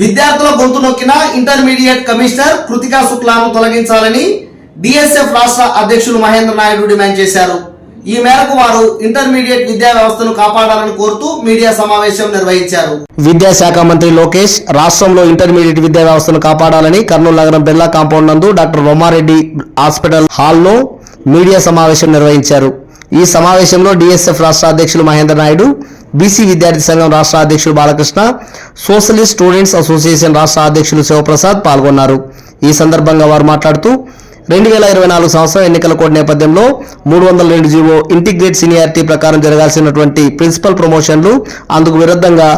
విద్యార్థుల గొంతు నొక్కిన ఇంటర్మీడియట్ కమిషనర్ కృతికా శుక్లాను తొలగించాలని డిఎస్ఎఫ్ రాష్ట్ర అధ్యక్షులు మహేంద్ర నాయుడు డిమాండ్ చేశారు. ఈ మేరకు వారు ఇంటర్మీడియట్ విద్యా వ్యవస్థను కాపాడాలని కోరుతూ మీడియా సమావేశం నిర్వహించారు. విద్యాశాఖ మంత్రి లోకేష్ రాష్ట్రంలో ఇంటర్మీడియట్ విద్యా వ్యవస్థను కాపాడాలని కర్నూలు నగరం బిర్లా కాంపౌండ్ నందు డాక్టర్ రొమారెడ్డి హాస్పిటల్ హాల్లో మీడియా సమావేశం నిర్వహించారు. ఈ సమావేశంలో డిఎస్ఎఫ్ రాష్ట్ర అధ్యక్షులు మహేంద్ర నాయుడు బీసీ విద్యార్థి సంఘం రాష్ట్ర అధ్యక్షుడు బాలకృష్ణ సోషలిస్ట్ స్టూడెంట్స్ అసోసియేషన్ రాష్ట్ర అధ్యక్షులు శివప్రసాద్ పాల్గొన్నారు. ఈ సందర్భంగా వారు మాట్లాడుతూ రెండు వేల ఇరవై నాలుగు సంవత్సరం ఎన్నికల కోడ్ నేపథ్యంలో మూడు వందల రెండు జీవో ఇంటిగ్రేట్ సీనియారిటీ ప్రకారం జరగాల్సినటువంటి ప్రిన్సిపల్ ప్రమోషన్లు అందుకు విరుద్ధంగా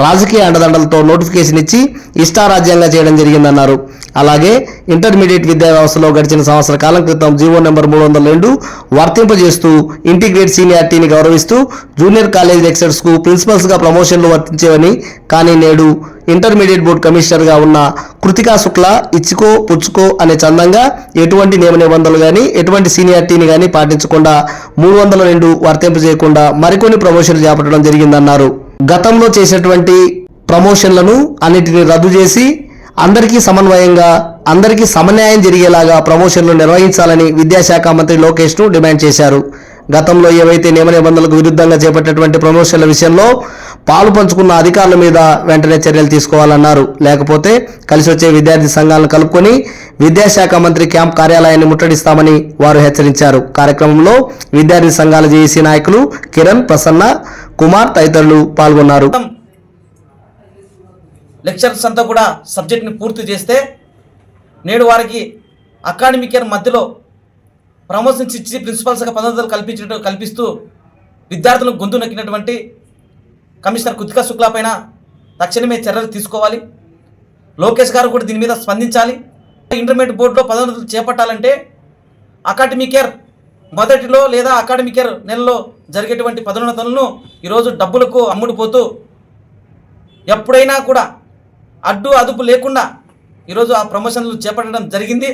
రాజకీయ అండదండలతో నోటిఫికేషన్ ఇచ్చి ఇష్టారాజ్యంగా చేయడం జరిగిందన్నారు. అలాగే ఇంటర్మీడియట్ విద్యా వ్యవస్థలో గడిచిన సంవత్సర కాలం క్రితం జీవో నెంబర్ మూడు వందల రెండు వర్తింపజేస్తూ ఇంటిగ్రేట్ సీనియారిటీని గౌరవిస్తూ జూనియర్ కాలేజ్ లెక్చరర్స్ ప్రిన్సిపల్స్గా ప్రమోషన్లు వర్తించేవని కానీ నేడు ఇంటర్మీడియట్ బోర్డు కమిషనర్గా ఉన్న కృతికా శుక్లా ఇచ్చుకో పుచ్చుకో అనే చందంగా ఎటువంటి నియమ నిబంధనలు కానీ ఎటువంటి సీనియారిటీని కానీ పాటించకుండా మూడు వందల రెండు వర్తింపజేయకుండా మరికొన్ని ప్రమోషన్లు చేపట్టడం జరిగిందన్నారు. గతంలో చేసినటువంటి ప్రమోషన్లను అన్నిటిని రద్దు చేసి అందరికీ సమన్వయంగా అందరికీ సమన్యాయం జరిగేలాగా ప్రమోషన్లు నిర్వహించాలని విద్యాశాఖ మంత్రి లోకేష్ను డిమాండ్ చేశారు. గతంలో ఏవైతే నియమ నిబంధనలకు విరుద్ధంగా చేపట్టినటువంటి ప్రమోషన్ల విషయంలో పాలు పంచుకున్న అధికారుల మీద వెంటనే చర్యలు తీసుకోవాలన్నారు. లేకపోతే కలిసి వచ్చే విద్యార్థి సంఘాలను కలుపుకొని విద్యాశాఖ మంత్రి క్యాంప్ కార్యాలయాన్ని ముట్టడిస్తామని వారు హెచ్చరించారు. కార్యక్రమంలో విద్యార్థి సంఘాల జేఏసీ నాయకులు కిరణ్ ప్రసన్న కుమార్ తదితరులు పాల్గొన్నారు. మొత్తం లెక్చర్స్ అంతా కూడా సబ్జెక్ట్ని పూర్తి చేస్తే నేడు వారికి అకాడమిక్ ఇయర్ మధ్యలో ప్రమోషన్స్ ఇచ్చి ప్రిన్సిపల్స్గా పదవులు కల్పించినట్టు కల్పిస్తూ విద్యార్థులకు గొంతు నక్కినటువంటి కమిషనర్ కృతికా శుక్లా పైన తక్షణమే చర్యలు తీసుకోవాలి. లోకేష్ గారు కూడా దీని మీద స్పందించాలి. ఇంటర్మీడియట్ బోర్డులో పదోన్నతులు చేపట్టాలంటే అకాడమిక్ ఇయర్ మొదటిలో లేదా అకాడమిక్ ఇయర్ నెలలో జరిగేటువంటి పదోన్నతులను ఈరోజు డబ్బులకు అమ్ముడుపోతూ ఎప్పుడైనా కూడా అడ్డు అదుపు లేకుండా ఈరోజు ఆ ప్రమోషన్లు చేపట్టడం జరిగింది.